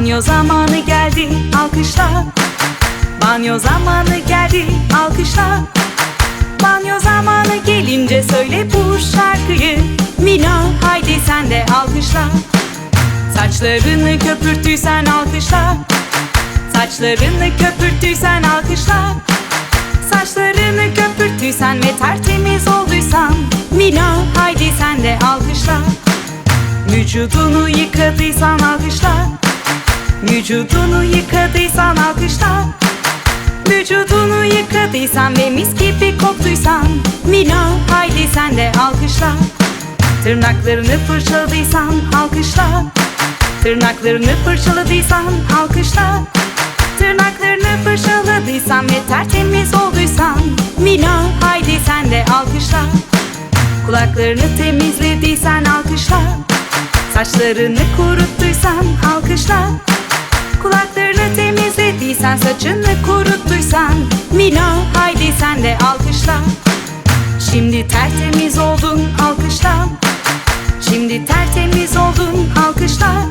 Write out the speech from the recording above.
Banyo zamanı geldi alkışla. Banyo zamanı geldi alkışla. Banyo zamanı gelince söyle bu şarkıyı. Mila haydi sen de alkışla. Saçlarını köpürttüysen alkışla. Saçlarını köpürttüysen alkışla. Saçlarını köpürttüysen ve tertemiz olduysan. Mila haydi sen de alkışla. Vücudunu yıkadıysan alkışla Vücudunu yıkadıysan alkışla. Vücudunu yıkadıysan ve mis gibi koktuysan Mila haydi sen de alkışla. Tırnaklarını fırçaladıysan alkışla. Tırnaklarını fırçaladıysan alkışla. Tırnaklarını fırçaladıysan ve tertemiz olduysan Mila haydi sen de alkışla. Kulaklarını temizlediysen alkışla. Saçlarını kuruttuysan alkışla saçını kuruttuysan Mila haydi sen de alkışla. Şimdi tertemiz oldun alkışla. Şimdi tertemiz oldun alkışla.